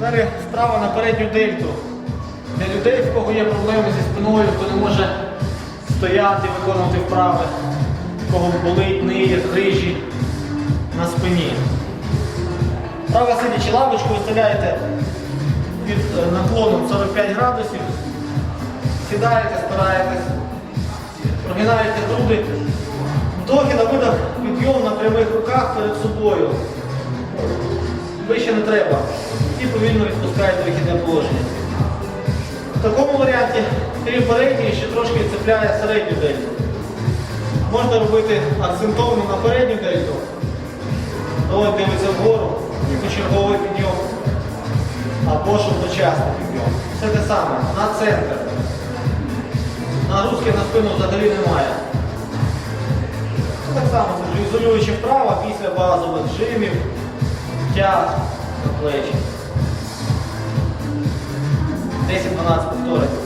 Далі справа на передню дельту. Для людей, в кого є проблеми зі спиною, хто не може стояти, виконувати вправи, в кого болить, ниє, грижі на спині. Права сидячи лавочку виставляєте під е, наклоном 45 градусів, сідаєте, спираєтесь, прогинаєте груди, вдохи на видах підйом на прямих руках перед собою. Вище не треба. І повільно відпускаєте вихідне положення. В такому варіанті, крім передньої, ще трошки цепляє середню дельту. Можна робити акцентовано на передню дельту. Долонь дивиться вгору і почерговий підйом. Або ж одночасний підйом. Все те саме. На центр. Нагрузки на спину взагалі немає. Так само, ізолюючи вправо після базових жимів, тяг на плечі. 10-12 повторень.